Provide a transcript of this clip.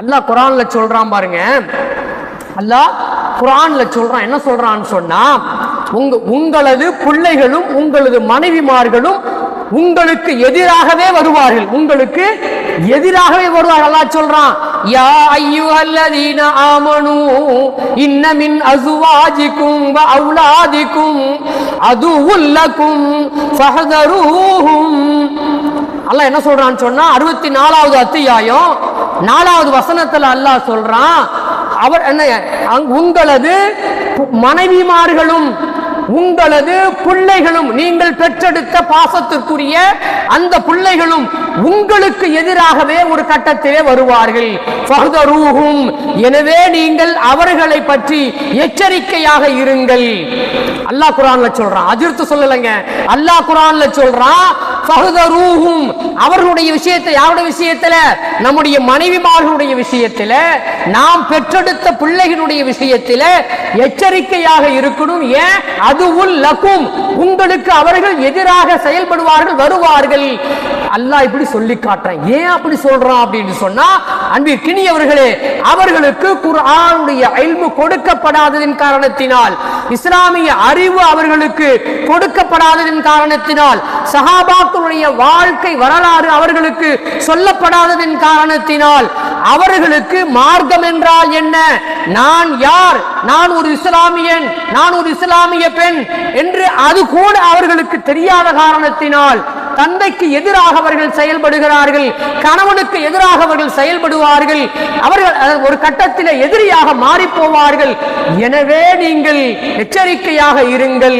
அல்லாஹ் குரான்ல சொல்றான் பாருங்க. அல்லாஹ் குரான்ல சொல்றான். என்ன சொல்றான்னு சொன்னா உங்க உங்களது பிள்ளைகளும் உங்களது மனைவிமார்களும் உங்களுக்கு எதிராகவே வருவார்கள். உங்களுக்கு எதிராகவே வருவார்கள். அல்லாஹ் சொல்றான் யா ஐயுஹல்லதீன ஆமனு இன்ன மின் அசுவாஜிக்கும் வ அவுலாதிக்கும் அதுவுல்லக்கும் ஃபஹதரூஹும் அல்லாஹ் என்ன சொல்றான்னு சொன்னா அறுபத்தி நாலாவது அத்தியாயம் நாலாவது வசனத்துல அல்லாஹ் சொல்றான் அவர் என்ன அங்- உங்களது மனைவிமார்களும் உங்களது பிள்ளைகளும் நீங்கள் பெற்றெடுத்த பாசத்திற்குரிய அந்த பிள்ளைகளும் உங்களுக்கு எதிராகவே ஒரு கட்டத்திலே வருவார்கள். எனவே நீங்கள் அவர்களை பற்றி எச்சரிக்கையாக இருங்கள். அல்லாஹ் குரான்ல சொல்றான் அதிர்த்து சொல்லலைங்க. அல்லாஹ் குரான்ல சொல்றான் ஃபஹ்தரூஹும். அவர்களுடைய விஷயத்தை யாருடைய விஷயத்துல? நம்முடைய மனைவிமார்களுடைய விஷயத்துல நாம் பெற்றெடுத்த பிள்ளைகளுடைய விஷயத்தில் எச்சரிக்கையாக இருக்கணும். ஏன்? அதுவும் லக்கும் உங்களுக்கு அவர்கள் எதிராக செயல்படுவார்கள் வருவார்கள். அல்லாஹ் இப்படி சொல்லி காட்டுறேன். ஏன் அப்படி சொல்றான் அப்படின்னு சொன்னா அன்பிற்கினியவர்களே அவர்களுக்கு குர்ஆனுடைய இல்மு கொடுக்கப்படாததின் காரணத்தினால் இஸ்லாமிய அறிவு அவர்களுக்கு கொடுக்கப்படாததின் காரணத்தினால் சஹாபாக்களுடைய வாழ்க்கை வரலாறு அவர்களுக்கு சொல்லப்படாததின் காரணத்தினால் அவர்களுக்கு மார்க்கம் என்றால் என்ன? நான் யார்? நான் ஒரு இஸ்லாமியன் நான் ஒரு இஸ்லாமிய பெண் என்று அது கூட அவர்களுக்கு தெரியாத காரணத்தினால் தந்தைக்கு எதிராக அவர்கள் செயல்படுகிறார்கள் கணவனுக்கு எதிராக அவர்கள் செயல்படுவார்கள் அவர்கள் ஒரு கட்டத்தில் எதிரியாக மாறிப்போவார்கள் எனவே நீங்கள் எச்சரிக்கையாக இருங்கள்.